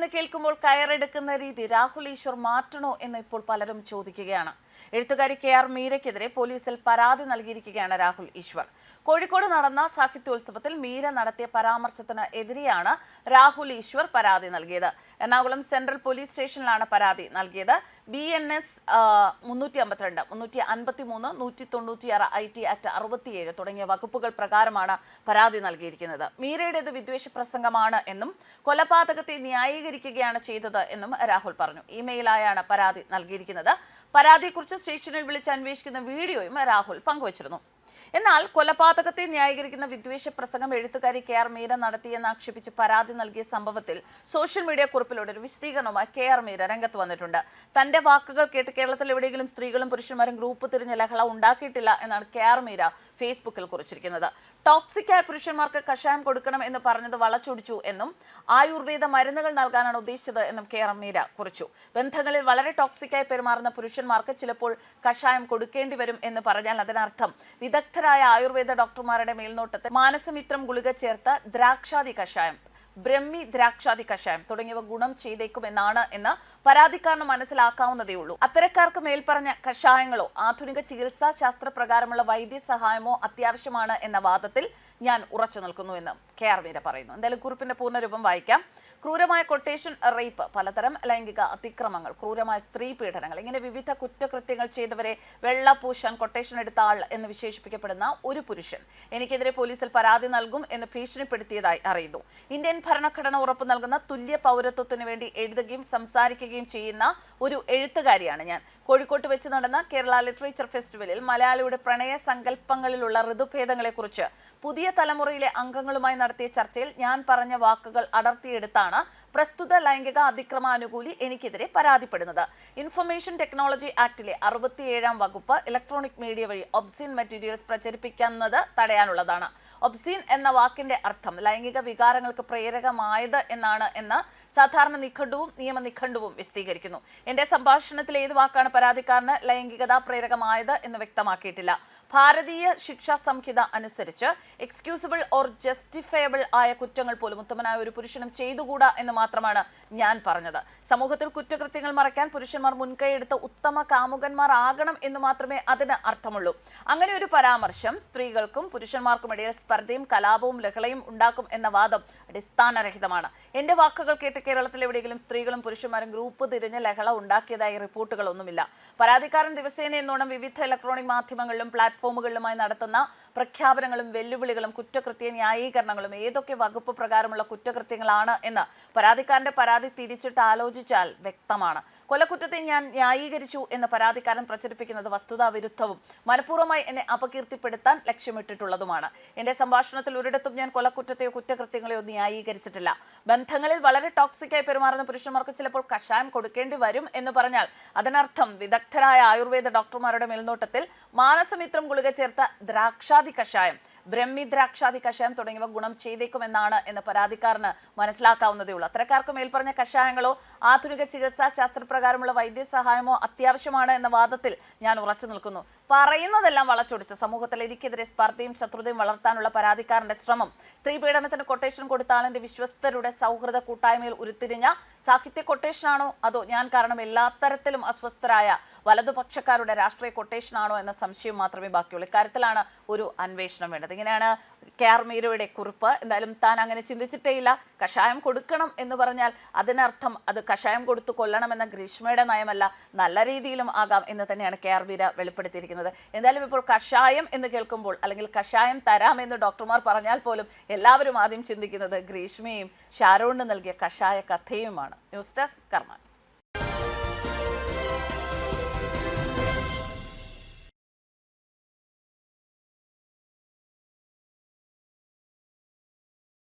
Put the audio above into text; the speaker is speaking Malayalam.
എന്ന് കേൾക്കുമ്പോൾ കയറെടുക്കുന്ന രീതി രാഹുൽ ഈശ്വർ മാറ്റണോ എന്ന് ഇപ്പോൾ പലരും ചോദിക്കുകയാണ്. എഴുത്തുകാരി കെ ആർ മീരയ്ക്കെതിരെ പോലീസിൽ പരാതി നൽകിയിരിക്കുകയാണ് രാഹുൽ ഈശ്വർ. കോഴിക്കോട് നടന്ന സാഹിത്യോത്സവത്തിൽ മീര നടത്തിയ പരാമർശത്തിന് എതിരെയാണ് രാഹുൽ ഈശ്വർ പരാതി നൽകിയത്. എറണാകുളം സെൻട്രൽ പോലീസ് സ്റ്റേഷനിലാണ് പരാതി നൽകിയത്. ബി എൻ എസ് മുന്നൂറ്റി അമ്പത്തിരണ്ട് മുന്നൂറ്റി അൻപത്തി മൂന്ന് നൂറ്റി തൊണ്ണൂറ്റിയാറ് ഐ ടി ആക്ട് അറുപത്തിയേഴ് തുടങ്ങിയ വകുപ്പുകൾ പ്രകാരമാണ് പരാതി നൽകിയിരിക്കുന്നത്. മീരയുടേത് വിദ്വേഷ പ്രസംഗമാണ് എന്നും കൊലപാതകത്തെ ന്യായീകരിക്കുകയാണ് ചെയ്തത് എന്നും രാഹുൽ പറഞ്ഞു. ഇമെയിലായാണ് പരാതി നൽകിയിരിക്കുന്നത്. പരാതിയെക്കുറിച്ച് സ്റ്റേഷനിൽ വിളിച്ച് അന്വേഷിക്കുന്ന വീഡിയോയും രാഹുൽ പങ്കുവച്ചിരുന്നു എന്നാൽ കൊലപാതകത്തെ ന്യായീകരിക്കുന്ന വിദ്വേഷ പ്രസംഗം എഴുത്തുകാരി കെ ആർ മീര നടത്തിയെന്ന് ആക്ഷേപിച്ച് പരാതി നൽകിയ സംഭവത്തിൽ സോഷ്യൽ മീഡിയ കുറിപ്പിലൂടെ ഒരു വിശദീകരണവുമായി കെ ആർ മീര രംഗത്ത് വന്നിട്ടുണ്ട്. തന്റെ വാക്കുകൾ കേട്ട് കേരളത്തിൽ എവിടെയെങ്കിലും സ്ത്രീകളും പുരുഷന്മാരും ഗ്രൂപ്പ് തിരിഞ്ഞ ലഹള ഉണ്ടാക്കിയിട്ടില്ല എന്നാണ് കെ ആർ മീര ഫേസ്ബുക്കിൽ കുറിച്ചിരിക്കുന്നത്. ടോക്സിക്കായ പുരുഷന്മാർക്ക് കഷായം കൊടുക്കണം എന്ന് പറഞ്ഞത് വളച്ചൊടിച്ചു എന്നും ആയുർവേദ മരുന്നുകൾ നൽകാനാണ് ഉദ്ദേശിച്ചത് എന്നും കെ ആർ മീര കുറിച്ചു. ബന്ധങ്ങളിൽ വളരെ ടോക്സിക്കായി പെരുമാറുന്ന പുരുഷന്മാർക്ക് ചിലപ്പോൾ കഷായം കൊടുക്കേണ്ടി വരും എന്ന് പറഞ്ഞാൽ അതിനർത്ഥം വിദഗ്ധരായ ആയുർവേദ ഡോക്ടർമാരുടെ മേൽനോട്ടത്തിൽ മാനസമിത്രം ഗുളിക ചേർത്ത ദ്രാക്ഷാദി കഷായം. ബ്രഹ്മി ദ്രാക്ഷാദി കഷായം തുടങ്ങിയവ ഗുണം ചെയ്തേക്കുമെന്നാണ് എന്ന് പരാതിക്കാരന് മനസ്സിലാക്കാവുന്നതേ ഉള്ളൂ. അത്തരക്കാർക്ക് മേൽപ്പറഞ്ഞ കഷായങ്ങളോ ആധുനിക ചികിത്സാ ശാസ്ത്ര ശാസ്ത്രപ്രകാരമുള്ള വൈദ്യസഹായമോ അത്യാവശ്യമാണ് എന്ന വാദത്തിൽ ഞാൻ ഉറച്ചു നിൽക്കുന്നു എന്ന് കെ ആർ വീര പറയുന്നു. എന്തായാലും കുറിപ്പിന്റെ പൂർണരൂപം വായിക്കാം. ക്രൂരമായ കൊട്ടേഷൻ റേപ്പ് പലതരം ലൈംഗിക അതിക്രമങ്ങൾ ക്രൂരമായ സ്ത്രീ പീഡനങ്ങൾ ഇങ്ങനെ വിവിധ കുറ്റകൃത്യങ്ങൾ ചെയ്തവരെ വെള്ളപൂശാൻ കൊട്ടേഷൻ എടുത്ത ആൾ എന്ന് വിശേഷിപ്പിക്കപ്പെടുന്ന ഒരു പുരുഷൻ എനിക്കെതിരെ പോലീസിൽ പരാതി നൽകും എന്ന് ഭീഷണിപ്പെടുത്തിയതായി അറിയുന്നു. ഇന്ത്യൻ ഭരണഘടന ഉറപ്പു നൽകുന്ന തുല്യ പൗരത്വത്തിന് വേണ്ടി എഴുതുകയും സംസാരിക്കുകയും ചെയ്യുന്ന ഒരു എഴുത്തുകാരിയാണ് ഞാൻ. കോഴിക്കോട്ട് വെച്ച് നടന്ന കേരള ലിറ്ററേച്ചർ ഫെസ്റ്റിവലിൽ മലയാളിയുടെ പ്രണയ സങ്കല്പങ്ങളിലുള്ള ഋതുഭേദങ്ങളെക്കുറിച്ച് പുതിയ തലമുറയിലെ അംഗങ്ങളുമായി നടത്തിയ ചർച്ചയിൽ ഞാൻ പറഞ്ഞ വാക്കുകൾ അടർത്തിയെടുത്താണ് പ്രസ്തുത ലൈംഗിക അതിക്രമാനുകൂലി എനിക്കെതിരെ പരാതിപ്പെടുന്നത്. ഇൻഫർമേഷൻ ടെക്നോളജി ആക്ടിലെ അറുപത്തിയേഴാം വകുപ്പ് ഇലക്ട്രോണിക് മീഡിയ വഴി ഒബ്സീൻ മെറ്റീരിയൽസ് പ്രചരിപ്പിക്കുന്നത് തടയാനുള്ളതാണ്. ഒബ്സീൻ എന്ന വാക്കിന്റെ അർത്ഥം ലൈംഗിക വികാരങ്ങൾക്ക് പ്രേരകമായത് എന്നാണ് എന്ന് സാധാരണ നിഘണ്ടുവും നിയമ നിഖണ്ഡവും വിശദീകരിക്കുന്നു. എന്റെ സംഭാഷണത്തിൽ ഏത് വാക്കാണ് പരാതിക്കാരന് ലൈംഗികത പ്രേരകമായത് എന്ന് വ്യക്തമാക്കിയിട്ടില്ല. ഭാരതീയ ശിക്ഷാ സംഹിത അനുസരിച്ച് എക്സ്ക്യൂസിബിൾ ഓർ ജസ്റ്റിഫയബിൾ ആയ കുറ്റങ്ങൾ പോലും ഉത്തമനായ ഒരു പുരുഷനും ചെയ്തുകൂടാ എന്ന് മാത്രമാണ് ഞാൻ പറഞ്ഞത്. സമൂഹത്തിൽ കുറ്റകൃത്യങ്ങൾ മറയ്ക്കാൻ പുരുഷന്മാർ മുൻകൈയെടുത്ത് ഉത്തമ കാമുകന്മാർ ആകണം എന്ന് മാത്രമേ അതിന് അർത്ഥമുള്ളൂ. അങ്ങനെ ഒരു പരാമർശം സ്ത്രീകൾക്കും പുരുഷന്മാർക്കും ഇടയിൽ സ്പർദ്ധയും കലാപവും ലഹളയും ഉണ്ടാക്കും എന്ന വാദം അടിസ്ഥാനരഹിതമാണ്. എന്റെ വാക്കുകൾ കേട്ട് കേരളത്തിൽ എവിടെയെങ്കിലും സ്ത്രീകളും പുരുഷന്മാരും ഗ്രൂപ്പ് തിരിഞ്ഞ് ലഹള ഉണ്ടാക്കിയതായി റിപ്പോർട്ടുകളൊന്നുമില്ല. പരാതിക്കാരൻ ദിവസേന എന്നോണം വിവിധ ഇലക്ട്രോണിക് മാധ്യമങ്ങളിലും പ്ലാറ്റ്ഫോമുകളിലുമായി നടത്തുന്ന പ്രഖ്യാപനങ്ങളും വെല്ലുവിളികളും കുറ്റകൃത്യ ന്യായീകരണങ്ങളും ഏതൊക്കെ വകുപ്പ് പ്രകാരമുള്ള കുറ്റകൃത്യങ്ങളാണ് എന്ന് പരാതിക്കാരന്റെ പരാതി തിരിച്ചിട്ട് ആലോചിച്ചാൽ വ്യക്തമാണ്. കൊലക്കുറ്റത്തെ ഞാൻ ന്യായീകരിച്ചു എന്ന് പരാതിക്കാരൻ പ്രചരിപ്പിക്കുന്നത് വസ്തുതാ വിരുദ്ധവും മനഃപൂർവമായി എന്നെ അപകീർത്തിപ്പെടുത്താൻ ലക്ഷ്യമിട്ടിട്ടുള്ളതുമാണ്. എന്റെ സംഭാഷണത്തിൽ ഒരിടത്തും ഞാൻ കൊലക്കുറ്റത്തെയോ കുറ്റകൃത്യങ്ങളെയോ ന്യായീകരിച്ചിട്ടില്ല. ബന്ധങ്ങളിൽ വളരെ ടോക്സിക്കായി പെരുമാറുന്ന പുരുഷന്മാർക്ക് ചിലപ്പോൾ കഷായം കൊടുക്കേണ്ടി വരും എന്ന് പറഞ്ഞാൽ അതിനർത്ഥം വിദഗ്ധരായ ആയുർവേദ ഡോക്ടർമാരുടെ മേൽനോട്ടത്തിൽ മാനസമിത്രം ഗുളിക ചേർത്ത ദ്രാക്ഷാദി കഷായം. ബ്രഹ്മി ദ്രാക്ഷാദി കഷായം തുടങ്ങിയവ ഗുണം ചെയ്തേക്കുമെന്നാണ് എന്ന് പരാതിക്കാരന് മനസ്സിലാക്കാവുന്നതേ ഉള്ളൂ. അത്തരക്കാർക്ക് മേൽപ്പറഞ്ഞ കഷായങ്ങളോ ആധുനിക ചികിത്സാ ശാസ്ത്രപ്രകാരമുള്ള വൈദ്യസഹായമോ അത്യാവശ്യമാണ് എന്ന വാദത്തിൽ ഞാൻ ഉറച്ചു നിൽക്കുന്നു. പറയുന്നതെല്ലാം വളച്ചൊടിച്ച് സമൂഹത്തിൽ എനിക്കെതിരെ സ്പർദ്ധയും ശത്രുതയും വളർത്താനുള്ള പരാതിക്കാരന്റെ ശ്രമം. സ്ത്രീ പീഡനത്തിന് കൊട്ടേഷൻ കൊടുത്ത ആളിന്റെ വിശ്വസ്തരുടെ സൗഹൃദ കൂട്ടായ്മയിൽ ഉരുത്തിരിഞ്ഞ സാഹിത്യ കൊട്ടേഷനാണോ അതോ ഞാൻ കാരണം എല്ലാ തരത്തിലും വലതുപക്ഷക്കാരുടെ രാഷ്ട്രീയ കൊട്ടേഷനാണോ എന്ന സംശയം മാത്രമേ ബാക്കിയുള്ളൂ. ഇക്കാര്യത്തിലാണ് ഒരു അന്വേഷണം വേണ്ടത്. ഇങ്ങനെയാണ് കെ ആർ മീരയുടെ കുറിപ്പ്. എന്തായാലും താൻ അങ്ങനെ ചിന്തിച്ചിട്ടേയില്ല കഷായം കൊടുക്കണം എന്ന് പറഞ്ഞാൽ അതിനർത്ഥം അത് കഷായം കൊടുത്തു കൊല്ലണമെന്ന ഗ്രീഷ്മയുടെ നയമല്ല നല്ല രീതിയിലും ആകാം എന്ന് തന്നെയാണ് കെ ആർ മീര വെളിപ്പെടുത്തിയിരിക്കുന്നത്. എന്തായാലും ഇപ്പോൾ കഷായം എന്ന് കേൾക്കുമ്പോൾ അല്ലെങ്കിൽ കഷായം തരാമെന്ന് ഡോക്ടർമാർ പറഞ്ഞാൽ പോലും എല്ലാവരും ആദ്യം ചിന്തിക്കുന്നത് ഗ്രീഷ്മയും ഷാരോണിന് നൽകിയ കഷായ കഥയുമാണ്. News desk കർമാൻസ്.